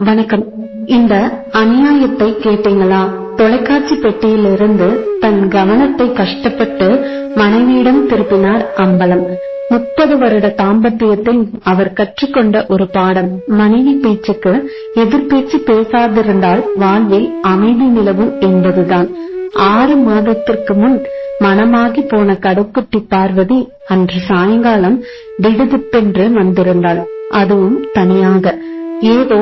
வணக்கம். இந்த அநியாயத்தை கேட்டீங்களா? தொலைக்காட்சி பெட்டியிலிருந்து தன் கவனத்தை கஷ்டப்பட்டு மனைவியிடம் திருப்பினார் அம்பலம். முப்பது வருட தாம்பத்தியத்தில் அவர் கற்றுக்கொண்ட ஒரு பாடம். மனைவி பேச்சுக்கு எதிர்பேச்சு பேசாதிருந்தால் வாழ்வில் அமைதி நிலவும் என்பதுதான். ஆறு மாதத்திற்கு முன் மனமாகி போன கடைக்குட்டி பார்வதி அன்று சாயங்காலம் திடுதிப்பென்று வந்திருந்தாள். அதுவும் தனியாக. ஏதோ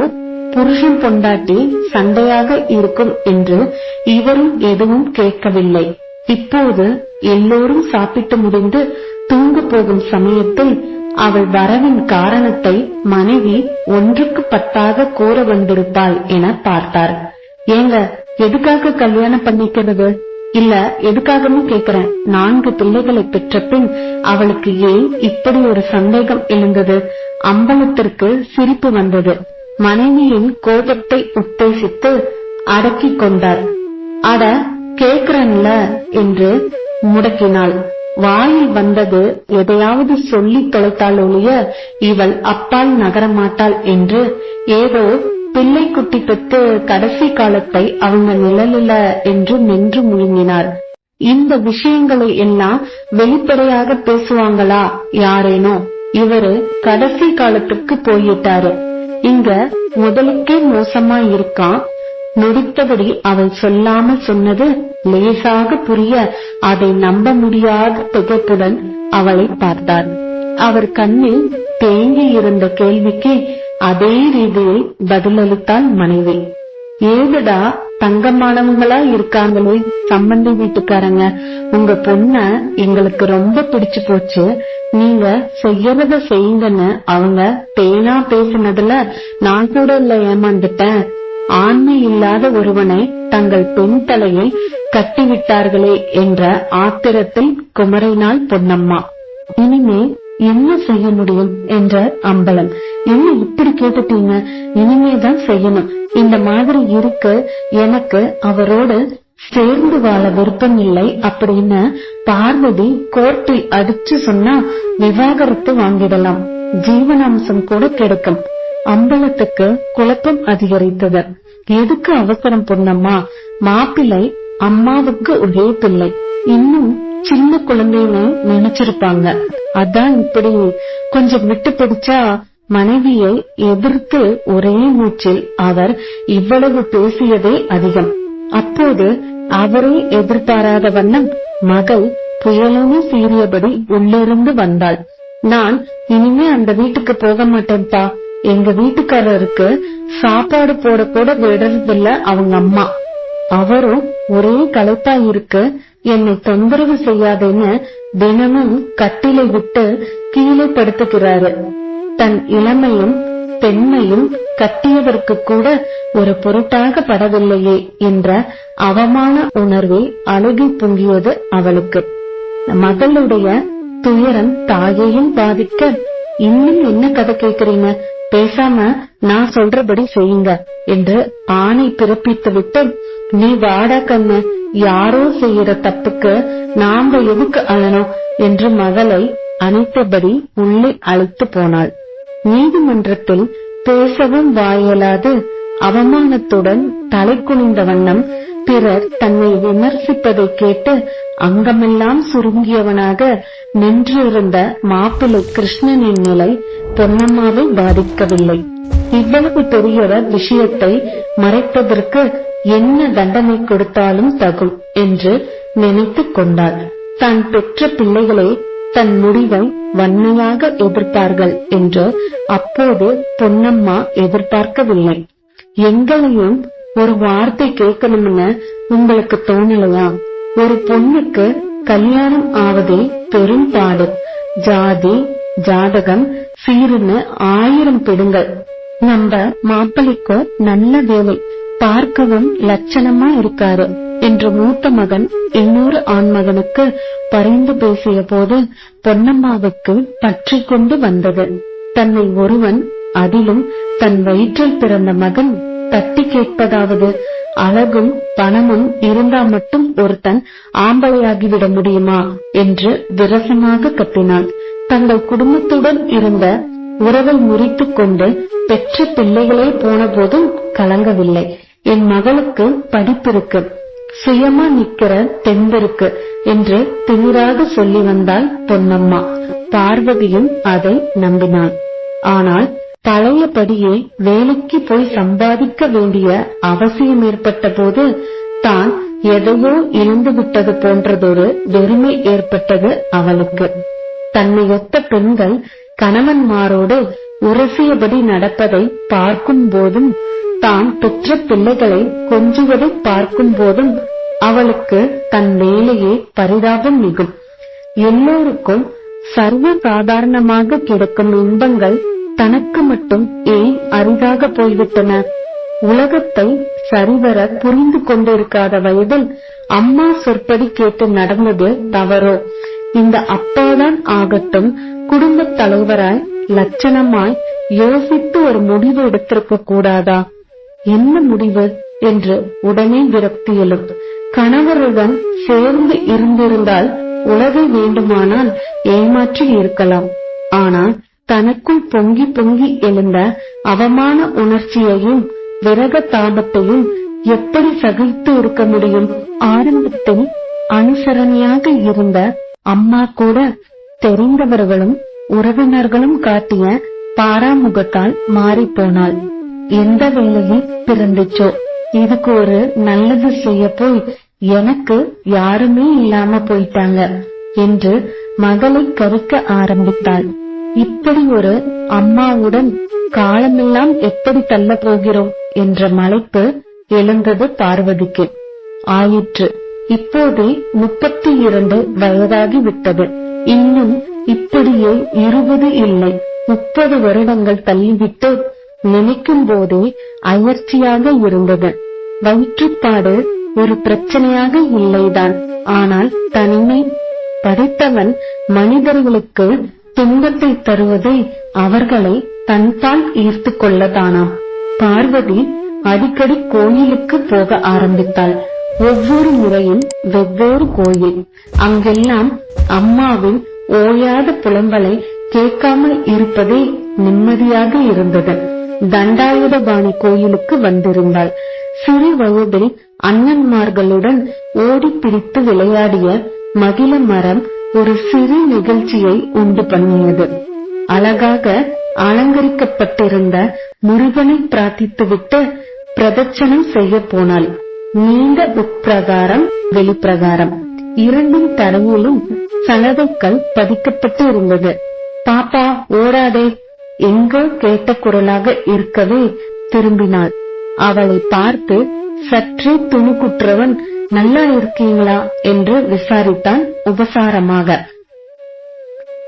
புருஷன் பொண்டாட்டி சண்டையாக இருக்கும் என்று இவரும் எதுவும் கேட்கவில்லை. இப்போது எல்லோரும் சாப்பிட்டு முடிந்து தூங்க போகும் சமயத்தில் அவள் வரவின் காரணத்தை மனைவி ஒன்றுக்கு பத்தாக கூற வந்திருப்பாள் என பார்த்தார். ஏங்க எதுக்காக கல்யாணம் பண்ணிக்கிறது? இல்ல எதுக்காகன்னு கேக்குறேன். நான்கு பிள்ளைகளை பெற்ற பின் அவளுக்கு ஏன் இப்படி ஒரு சந்தேகம் எழுந்தது? அம்பலத்திற்கு சிரிப்பு வந்தது. மனைவியின் கோபத்தை உத்தேசித்து அடக்கிக் கொண்டார். அட கேக்குறன்ல என்று முடக்கினாள். வாயில் வந்தது எதையாவது சொல்லி தொலைத்தாள் ஒழிய இவள் அப்பால் நகரமாட்டாள் என்று ஏதோ பிள்ளைக்குட்டி பெற்று கடைசி காலத்தை அவங்க நிழலில என்று நின்று முழுங்கினார். இந்த விஷயங்களை எல்லாம் வெளிப்படையாக பேசுவாங்களா? யாரேனோ. இவரு கடைசி காலத்துக்கு போயிட்டாரு. இங்க முதலுக்கே மோசமா இருக்கான். நொடித்தபடி அவள் சொல்லாம சொன்னது லேசாக புரிய அதை நம்ப முடியாத திகைப்புடன் அவளை பார்த்தார். அவர் கண்ணில் தேங்கி இருந்த கேள்விக்கு அதே ரீதியில் பதிலளித்தான் மனைவி. ஏதுடா தங்கமானவங்களா இருக்காங்களே சம்பந்தி வீட்டுக்காரங்க. உங்க பொண்ண எங்களுக்கு ரொம்ப பிடிச்சு போச்சு. நீங்க செய்யறத செய்யுங்கன்னு அவங்க பேனா பேசினதுல நான் கூட இல்ல ஏமாந்துட்டேன். ஆண்மை இல்லாத ஒருவனை தங்கள் பெண் தலையை கட்டிவிட்டார்களே என்ற ஆத்திரத்தில் குமரினாள் பொன்னம்மா. இனிமே என்ன செய்ய முடியும்? என்ற அம்பலம். என்ன இப்படி கேட்டுட்டீங்க? இனிமேதான் செய்யணும். இந்த மாதிரி இருக்கு எனக்கு அவரோடு சேர்ந்து வாழ விருப்பம் இல்லை அப்படின்னு பார்வதி கோர்ட்டில் அடிச்சு சொன்னா விவாகரத்து வாங்கிடலாம். ஜீவனாம்சம் கூட கிடைக்கும். அம்பலத்துக்கு குழப்பம் அதிகரித்தது. எதுக்கு அவசரம் பொண்ணம்மா மாப்பிள்ளை அம்மாவுக்கு ஒரே பிள்ளை. இன்னும் சின்ன குழந்தைன்னு நினைச்சிருப்பாங்க. அதான் இப்படி கொஞ்சம் விட்டு பிடிச்சா மனைவியை எதிர்த்து ஒரே மூச்சில் அவர் இவ்வளவு பேசியதே அதிகம். அப்போது அவரே எதிர்பாராத வண்ணம் மகள் புயலென சீறியபடி உள்ளிருந்து வந்தாள். நான் இனிமே அந்த வீட்டுக்கு போக மாட்டேன்ப்பா. எங்க வீட்டுக்காரருக்கு சாப்பாடு போட கூட விடுறதில்ல அவங்க அம்மா. அவரும் ஒரே களைப்பா இருக்கு என்னை தொந்தரவு செய்யாதேன்னு தினமும் கட்டிலை விட்டு கீழே படுத்துக்கிறாரு தன் இளமையும் பெண்மையும் கட்டியதற்கு கூட ஒரு பொருட்டாக படவில்லையே என்ற அவமான உணர்வில் அழுகி பொங்கியது அவளுக்கு. மகளுடைய துயரம் தாயையும் பாதிக்க இன்னும் என்ன கதை கேட்கிறீங்க? பேசாம நான் சொல்றபடி செய்யுங்க என்று ஆணை பிறப்பித்து விட்டு நீ வாடா கண்ணு யாரோ செய்யற தப்புக்கு நாம எதுக்கு அழணும்? என்று மகளை அணைத்தபடி உள்ளே அழைத்து போனாள். நீதிமன்றத்தில் பேசவும் வாயலாது அவமானத்துடன் தலை குனிந்த வண்ணம் பிறர் தன்னை விமர்சிப்பதை கேட்டு அங்கமெல்லாம் சுருங்கியவனாக நின்றிருந்த மாப்பிள்ளை கிருஷ்ணனின் நிலை பொன்னம்மாவை பாதிக்கவில்லை. இவ்வளவு பெரியவர் விஷயத்தை மறைப்பதற்கு என்ன தண்டனை கொடுத்தாலும் தகும் என்று நினைத்துக் கொண்டாள். தான் பெற்ற பிள்ளைகளே தன் முடிவை வன்மையாக எதிர்ப்பார்கள் என்று அப்போது பொன்னம்மா எதிர்பார்க்கவில்லை. எங்களையும் ஒரு வார்த்தை கேட்கணும்னு உங்களுக்கு தோணலையா? ஒரு பொண்ணுக்கு கல்யாணம் ஆவதே பெரும் பாடு ஜாதி ஜாதகம் சீருன்னு ஆயிரம் பிடுங்கள். நம்ம மாப்பிள்ளைக்கு நல்ல வேலை. பார்க்கவும் லட்சணமா இருக்காரு. என்று மூத்த மகன் இன்னொரு ஆண்மகனுக்கு பரிந்து பேசிய போது பொன்னம்மாவுக்கு பற்றி கொண்டு வந்தது. தன்னை ஒருவன் அதிலும் தன் வயிற்றில் பிறந்த மகன் தட்டி கேட்பதாவது அழகும் பணமும் இருந்தா மட்டும் ஒருத்தன் ஆம்பளையாகிவிட முடியுமா என்று விரசமாக கத்தினாள். தங்கள் குடும்பத்துடன் இருந்த உறவை முறித்துக் கொண்டு பெற்ற பிள்ளைகளே போன போதும் கலங்கவில்லை. என் மகளுக்கு படிப்பிருக்கு சுயமா நிக்கிற தெம்பருக்கு என்று திமிராக சொல்லி வந்தாள் பொன்னம்மா. பார்வதியும் அதை நம்பினாள். ஆனால் பழையபடியே வேலைக்கு போய் சம்பாதிக்க வேண்டிய அவசியம் ஏற்பட்ட போது தான் எதையோ இழந்து விட்டது போன்றதொரு வெறுமை ஏற்பட்டது அவளுக்கு. தன்னையொத்த பெண்கள் கணவன்மாரோடு உரசியபடி நடப்பதை பார்க்கும் போதும் தான் பெற்ற பிள்ளைகளை கொஞ்சுவதை பார்க்கும் போதும் அவளுக்கு தன் மேலேயே பரிதாபம் மிகும். எல்லோருக்கும் சர்வ சாதாரணமாக கிடைக்கும் இன்பங்கள் தனக்கு மட்டும் ஏன் அரிதாக போய்விட்டன? உலகத்தை சரிவர புரிந்து கொண்டிருக்காத வயதில் அம்மா சொற்படி கேட்டு நடந்தது தவறோ? இந்த அப்பாதான் ஆகட்டும் குடும்பத் தலைவராய் லட்சணமாய் யோசித்து ஒரு முடிவு எடுத்திருக்க கூடாதா? என்ன முடிவு? என்று உடனே விரக்தி எழும். கணவருடன் சேர்ந்து இருந்திருந்தால் உலகை வேண்டுமானால் ஏமாற்றி இருக்கலாம். ஆனால் தனக்குள் பொங்கி பொங்கி எழுந்த அவமான உணர்ச்சியையும் விரக தாபத்தையும் எப்படி சகித்து இருக்க முடியும்? ஆரம்பத்தில் அனுசரணையாக இருந்த அம்மா கூட தெரிந்தவர்களும் உறவினர்களும் காட்டிய பாராமுகத்தால் மாறிப்போனாள் எந்த வேலையில் பிறந்துச்சோ இதுக்கு ஒரு நல்லது செய்ய போய் எனக்கு யாருமே இல்லாம போயிட்டாங்க என்று மகளை கருக்க ஆரம்பித்தாள். இப்படி ஒரு அம்மாவுடன் காலமெல்லாம் எப்படி தள்ள போகிறோம் என்ற மலைப்பு எழுந்தது பார்வதிக்கு. ஆயிற்று. இப்போதே முப்பத்தி இரண்டு வயதாகி விட்டது. இன்னும் இப்படியே இருபது இல்லை. முப்பது வருடங்கள் தள்ளிவிட்டு நினைக்கும் போதே அயற்சியாக இருந்தது. வயிற்றுப்பாடு ஒரு பிரச்சனையாக இல்லைதான். ஆனால் தனிமை படித்தவன் மனிதர்களுக்கு துன்பத்தை தருவதை அவர்களை தன்பால் ஈர்த்து கொள்ளதானாம் பார்வதி அடிக்கடி கோயிலுக்கு போக ஆரம்பித்தாள். ஒவ்வொரு முறையும் வெவ்வேறு கோயில். அங்கெல்லாம் அம்மாவின் ஓயாத புலம்பலை கேட்காமல் இருப்பதே நிம்மதியாக இருந்தது. தண்டாயுதபாணி கோயிலுக்கு வந்திருந்தாள். சிறு வயதில் அண்ணன்மார்களுடன் ஓடி பிடித்து விளையாடிய மகிழ மரம் ஒரு சிறு நிகழ்ச்சியை உண்டு பண்ணியது. அழகாக அலங்கரிக்கப்பட்டிருந்த முருகனை பிரார்த்தித்துவிட்டு பிரதட்சணம் செய்ய போனாள். நீண்ட உட்பிரகாரம் வெளிப்பிரகாரம் இரண்டும் தரையிலும் சலவைக்கல் பதிக்கப்பட்டு இருந்தது பாப்பா ஓடாதே எங்கோ கேட்ட குரலாக இருக்கவே திரும்பினாள். அவளை பார்த்து சற்றே துணுக்குற்றவன் நல்லா இருக்கீங்களா? என்று விசாரித்தான் உபசாரமாக.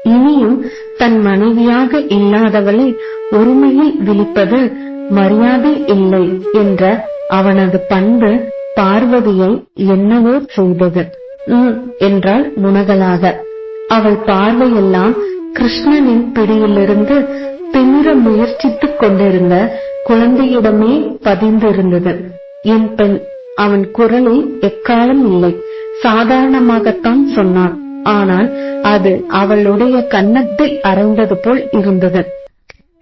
இனியும் தன் மனைவியாக இல்லாதவளை ஒருமையில் விழிப்பது மரியாதை இல்லை என்ற அவனது பண்பு பார்வதியை என்னவோ செய்தது. உம் என்றாள் முனகலாக. அவள் பார்வையெல்லாம் கிருஷ்ணனின் பிடியிலிருந்து திமிர முயற்சித்துக் கொண்டிருந்த குழந்தையிடமே பதிந்திருந்தது. என் பெண் அவன் குரலில் எக்காலம் இல்லை. சாதாரணமாகத்தான் சொன்னான். ஆனால் அது அவளுடைய கன்னத்தை அறைந்தது போல் இருந்தது.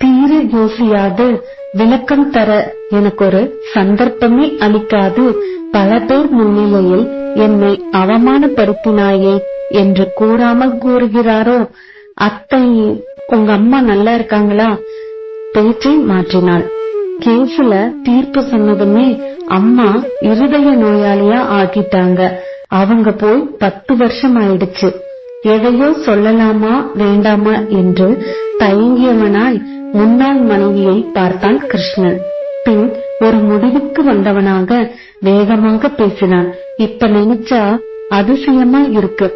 தீர யோசியாது விளக்கம் தர எனக்கு ஒரு சந்தர்ப்பமே அளிக்காது. பல பேர் முன்னிலையில் என்னை அவமானப்படுத்தினாயே என்று கூறாமல் கூறுகிறாரோ அத்தை உங்க அம்மா நல்லா இருக்காங்களா? பேச்சை மாற்றினாள். கேஸ்ல தீர்ப்பு சொன்னதுமே அம்மா இருதய நோயாளியா ஆகிட்டாங்க அவங்க போய் பத்து வருஷம் ஆயிடுச்சு எதையோ சொல்லலாமா வேண்டாமா என்று தயங்கியவனாய் முன்னாள் மனைவியை பார்த்தான் கிருஷ்ணன். பின் ஒரு முடிவுக்கு வந்தவனாக வேகமாக பேசினான். இப்ப நினைச்சா அதிசயமா இருக்கு.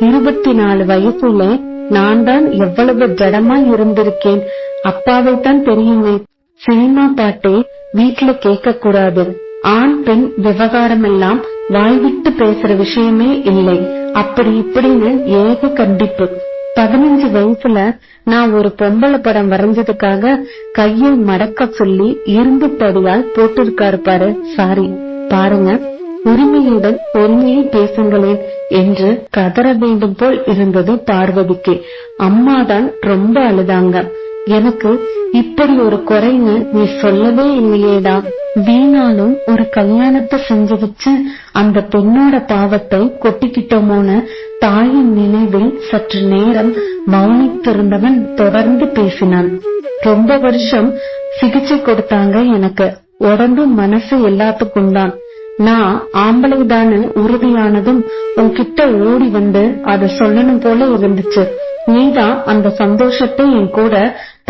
இருபத்தி நாலு வயசுல நான் தான் எவ்வளவு ஜடமா இருந்திருக்கேன். அப்பாவை தான் தெரியுமே. சினிமா பாட்டே வீட்டுல கேட்க கூடாது ஆண் பெண் விவகாரம் எல்லாம் வாய்விட்டு பேசுற விஷயமே இல்லை. அப்படி இப்படின்னு ஏக கண்டிப்பு. பதினஞ்சு வயசுல நான் ஒரு பொம்பளை படம் வரைஞ்சதுக்காக கையை மடக்க சொல்லி இரும்பு தடியால் போட்டிருக்காரு பாரு. சாரி பாருங்க. உரிமையுடன் பொறுமையை பேசுங்களேன் என்று கதற வேண்டும் போல் இருந்தது பார்வதிக்கு. அம்மாதான் ரொம்ப அழுதாங்க. எனக்கு இப்படி ஒரு குறைன்னு நீ சொல்லவே இல்லையேடா. வீணாலும் ஒரு கல்யாணத்தை செஞ்சு வச்சு அந்த பெண்ணோட பாவத்தை கொட்டிக்கிட்டோமோன்னு தாயின் நினைவில் சற்று நேரம் மௌனித்திருந்தவன் தொடர்ந்து பேசினான். ரொம்ப வருஷம் சிகிச்சை கொடுத்தாங்க எனக்கு. உடம்பு மனசு எல்லாத்துக்கும் தான். நான் ஆம்பளைதான்னு உறுதியானதும் உன்கிட்ட ஓடி வந்து அத சொல்லணும் போல இருந்துச்சு. நீதான் அந்த சந்தோஷத்தை என் கூட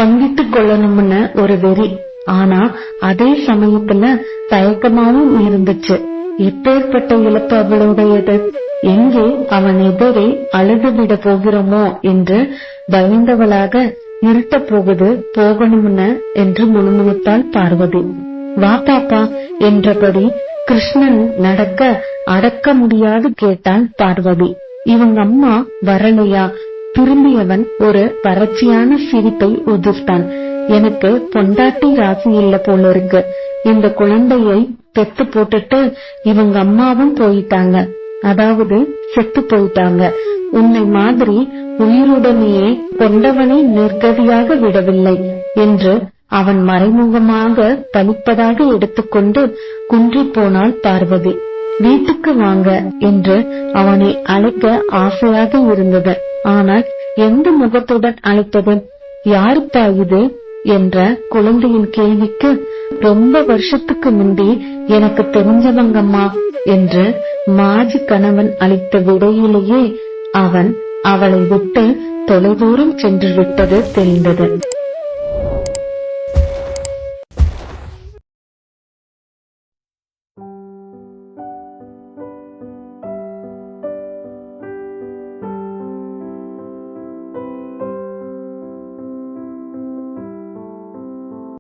பங்கிட்டு கொள்ளணும்னு ஒரு வெறி. ஆனா அதே சமயத்துல தயக்கமாவும் இருந்துச்சு. எப்பேற்பட்ட இழப்பு அவளுடையது. எங்கே அவன் எதிரே அழுது விட போகிறோமோ என்று பயந்தவளாக இருட்ட போகுது போகணும்னு என்று முணுமுணுத்தாள் பார்வதி. வா பாப்பா என்றபடி கிருஷ்ணன் நடக்க அடக்க முடியாது கேட்டாள் பார்வதி. இவங்க அம்மா வரலையா? திரும்பியவன் ஒரு வறட்சியான சிரிப்பை உதிர்த்தான். எனக்கு பொண்டாட்டி ராசி இல்ல போல இருக்கு இந்த குழந்தையை பெத்து போட்டுட்டு இவங்க அம்மாவும் போயிட்டாங்க. அதாவது செத்து போயிட்டாங்க. உன்னை மாதிரி உயிருடனேயே கொண்டவனை நிர்கதியாக விடவில்லை என்று அவன் மறைமுகமாக பலிப்பதாக எடுத்துக்கொண்டு குன்றி போனாள் பார்வதி. வீட்டுக்கு வாங்க என்று அவனை அழைக்க ஆசையாக இருந்தது. ஆனால் எந்த முகத்துடன் அழைத்தது யாருப்பா இது? என்ற குழந்தையின் கேள்விக்கு ரொம்ப வருஷத்துக்கு முந்தி எனக்கு தெரிஞ்சவங்கம்மா என்று மாஜி கணவன் அளித்த விடையிலேயே அவன் அவளை விட்டு தொலைதூரம் சென்று விட்டது தெரிந்தது.